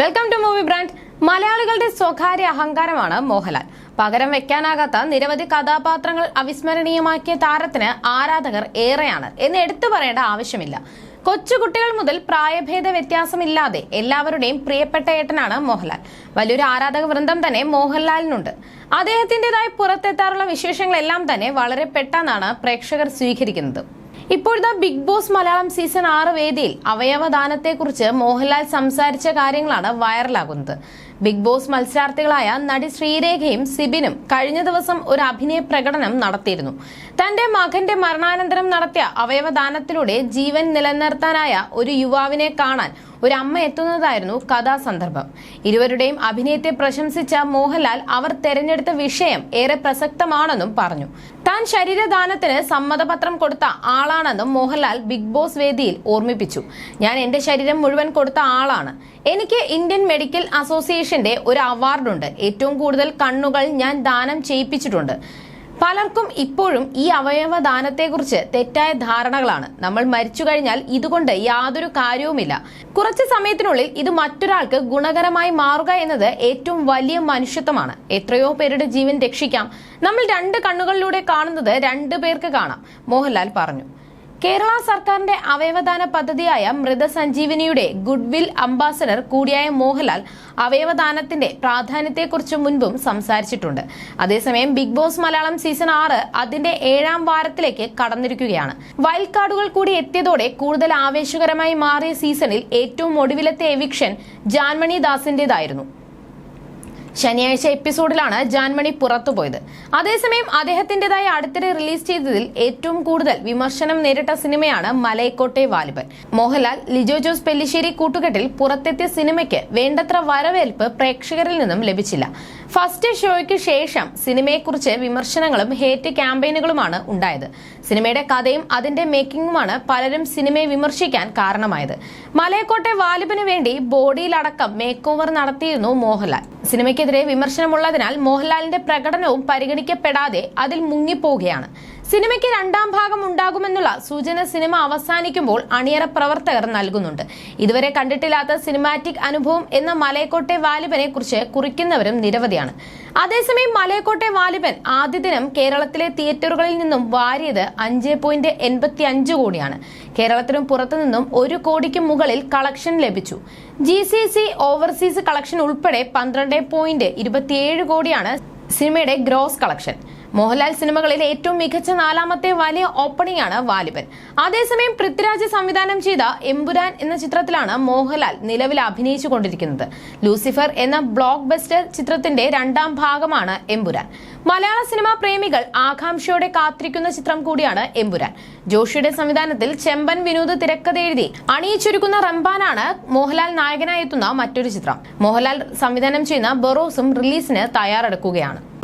Welcome to movie brand മലയാളികളുടെ സ്വകാര്യ അഹങ്കാരമാണ് മോഹൻലാൽ. പകരം വെക്കാനാകാത്ത നിരവധി കഥാപാത്രങ്ങൾ അവിസ്മരണീയമാക്കിയ താരത്തിന് ആരാധകർ ഏറെയാണ് എന്ന് എടുത്തു പറയേണ്ട ആവശ്യമില്ല. കൊച്ചുകുട്ടികൾ മുതൽ പ്രായഭേദ വ്യത്യാസമില്ലാതെ എല്ലാവരുടെയും പ്രിയപ്പെട്ട ഏട്ടനാണ് മോഹൻലാൽ. വലിയൊരു ആരാധക വൃന്ദം തന്നെ മോഹൻലാലിനുണ്ട്. അദ്ദേഹത്തിന്റെതായി പുറത്തെത്താറുള്ള വിശേഷങ്ങളെല്ലാം തന്നെ വളരെ പെട്ടെന്നാണ് പ്രേക്ഷകർ സ്വീകരിക്കുന്നത്. ഇപ്പോഴത്തെ ബിഗ് ബോസ് മലയാളം സീസൺ ആറ് വേദിയിൽ അവയവദാനത്തെക്കുറിച്ച് മോഹൻലാൽ സംസാരിച്ച കാര്യങ്ങളാണ് വൈറലാകുന്നത്. ബിഗ് ബോസ് മത്സരാർത്ഥികളായ നടി ശ്രീരേഖയും സിബിനും കഴിഞ്ഞ ദിവസം ഒരു അഭിനയ പ്രകടനം നടത്തിയിരുന്നു. തന്റെ മകന്റെ മരണാനന്തരം നടത്തിയ അവയവദാനത്തിലൂടെ ജീവൻ നിലനിർത്താനായ ഒരു യുവാവിനെ കാണാൻ ഒരു അമ്മ എത്തുന്നതായിരുന്നു കഥാസന്ദർഭം. ഇരുവരുടെയും അഭിനയത്തെ പ്രശംസിച്ച മോഹൻലാൽ അവർ തെരഞ്ഞെടുത്ത വിഷയം ഏറെ പ്രസക്തമാണെന്നും പറഞ്ഞു. താൻ ശരീരദാനത്തിന് സമ്മതപത്രം കൊടുത്ത ആളാണെന്നും മോഹൻലാൽ ബിഗ് ബോസ് വേദിയിൽ ഓർമ്മിപ്പിച്ചു. ഞാൻ എന്റെ ശരീരം മുഴുവൻ കൊടുത്ത ആളാണ്. എനിക്ക് ഇന്ത്യൻ മെഡിക്കൽ അസോസിയേഷന്റെ ഒരു അവാർഡുണ്ട്. ഏറ്റവും കൂടുതൽ കണ്ണുകൾ ഞാൻ ദാനം ചെയ്യിപ്പിച്ചിട്ടുണ്ട്. പലർക്കും ഇപ്പോഴും ഈ അവയവദാനത്തെക്കുറിച്ച് തെറ്റായ ധാരണകളാണ്. നമ്മൾ മരിച്ചു കഴിഞ്ഞാൽ ഇതുകൊണ്ട് യാതൊരു കാര്യവുമില്ല. കുറച്ച് സമയത്തിനുള്ളിൽ ഇത് മറ്റൊരാൾക്ക് ഗുണകരമായി മാറുക എന്നത് ഏറ്റവും വലിയ മനുഷ്യത്വമാണ്. എത്രയോ പേരുടെ ജീവൻ രക്ഷിക്കാം. നമ്മൾ രണ്ട് കണ്ണുകളിലൂടെ കാണുന്നത് രണ്ടു പേർക്ക് കാണാം. മോഹൻലാൽ പറഞ്ഞു. കേരള സർക്കാരിന്റെ അവയവദാന പദ്ധതിയായ മൃതസഞ്ജീവനിയുടെ ഗുഡ്വിൽ അംബാസഡർ കൂടിയായ മോഹൻലാൽ അവയവദാനത്തിന്റെ പ്രാധാന്യത്തെക്കുറിച്ച് മുൻപും സംസാരിച്ചിട്ടുണ്ട്. അതേസമയം ബിഗ് ബോസ് മലയാളം സീസൺ ആറ് അതിന്റെ ഏഴാം വാരത്തിലേക്ക് കടന്നിരിക്കുകയാണ്. വൈൽഡ് കാർഡുകൾ കൂടി എത്തിയതോടെ കൂടുതൽ ആവേശകരമായി മാറിയ സീസണിൽ ഏറ്റവും ഒടുവിലത്തെ എവിക്ഷൻ ജാൻമണി ദാസിന്റേതായിരുന്നു. ശനിയാഴ്ച എപ്പിസോഡിലാണ് ജാൻമണി പുറത്തുപോയത്. അതേസമയം അദ്ദേഹത്തിന്റേതായ അടുത്തിടെ റിലീസ് ചെയ്തതിൽ ഏറ്റവും കൂടുതൽ വിമർശനം നേരിട്ട സിനിമയാണ് മലയക്കോട്ടെ വാലിബൻ മോഹൻലാൽ ലിജോ ജോസ് പെല്ലിശ്ശേരി കൂട്ടുകെട്ടിൽ പുറത്തെത്തിയ സിനിമയ്ക്ക് വേണ്ടത്ര വരവേൽപ്പ് പ്രേക്ഷകരിൽ നിന്നും ലഭിച്ചില്ല. ഫസ്റ്റ് ഷോയ്ക്ക് ശേഷം സിനിമയെക്കുറിച്ച് വിമർശനങ്ങളും ഹേറ്റ് ക്യാമ്പയിനുകളുമാണ് ഉണ്ടായത്. സിനിമയുടെ കഥയും അതിന്റെ മേക്കിംഗുമാണ് പലരും സിനിമയെ വിമർശിക്കാൻ കാരണമായത്. മലയക്കോട്ടെ വാലിബിന് വേണ്ടി ബോഡിയിലടക്കം മേക്ക് ഓവർ നടത്തിയിരുന്നു മോഹൻലാൽ. സിനിമയ്ക്കെതിരെ വിമർശനമുള്ളതിനാൽ മോഹൻലാലിന്റെ പ്രകടനവും പരിഗണിക്കപ്പെടാതെ അതിൽ മുങ്ങിപ്പോവുകയാണ്. സിനിമയ്ക്ക് രണ്ടാം ഭാഗം ഉണ്ടാകുമെന്നുള്ള സൂചന സിനിമ അവസാനിക്കുമ്പോൾ അണിയറ പ്രവർത്തകർ നൽകുന്നുണ്ട്. ഇതുവരെ കണ്ടിട്ടില്ലാത്ത സിനിമാറ്റിക് അനുഭവം എന്ന മലയക്കോട്ടെ വാലിബനെ കുറിച്ച് കുറിക്കുന്നവരും നിരവധിയാണ്. അതേസമയം മലയക്കോട്ടെ വാലിബൻ ആദ്യ ദിനം കേരളത്തിലെ തിയേറ്ററുകളിൽ നിന്നും വാരിയത് അഞ്ച് പോയിന്റ് എൺപത്തി അഞ്ച് കോടിയാണ്. കേരളത്തിനും പുറത്തുനിന്നും ഒരു കോടിക്ക് മുകളിൽ കളക്ഷൻ ലഭിച്ചു. G C C overseas collection ഉൾപ്പെടെ പന്ത്രണ്ട് പോയിന്റ് ഇരുപത്തിയേഴ് കോടിയാണ് സിനിമയുടെ ഗ്രോസ് കളക്ഷൻ. മോഹൻലാൽ സിനിമകളിൽ ഏറ്റവും മികച്ച നാലാമത്തെ വലിയ ഓപ്പണിംഗ് ആണ് വാലിബൻ. അതേസമയം പൃഥ്വിരാജ് സംവിധാനം ചെയ്ത എമ്പുരാൻ എന്ന ചിത്രത്തിലാണ് മോഹൻലാൽ നിലവിൽ അഭിനയിച്ചു കൊണ്ടിരിക്കുന്നത് ലൂസിഫർ എന്ന ബ്ലോക്ക് ബസ്റ്റർ ചിത്രത്തിന്റെ രണ്ടാം ഭാഗമാണ് എമ്പുരാൻ. മലയാള സിനിമാ പ്രേമികൾ ആകാംക്ഷയോടെ കാത്തിരിക്കുന്ന ചിത്രം കൂടിയാണ് എമ്പുരാൻ. ജോഷിയുടെ സംവിധാനത്തിൽ ചെമ്പൻ വിനോദ് തിരക്കഥ എഴുതി അണിയിച്ചൊരുക്കുന്ന റംബാനാണ് മോഹൻലാൽ നായകനായെത്തുന്ന മറ്റൊരു ചിത്രം. മോഹൻലാൽ സംവിധാനം ചെയ്യുന്ന ബൊറോസും റിലീസിന് തയ്യാറെടുക്കുകയാണ്.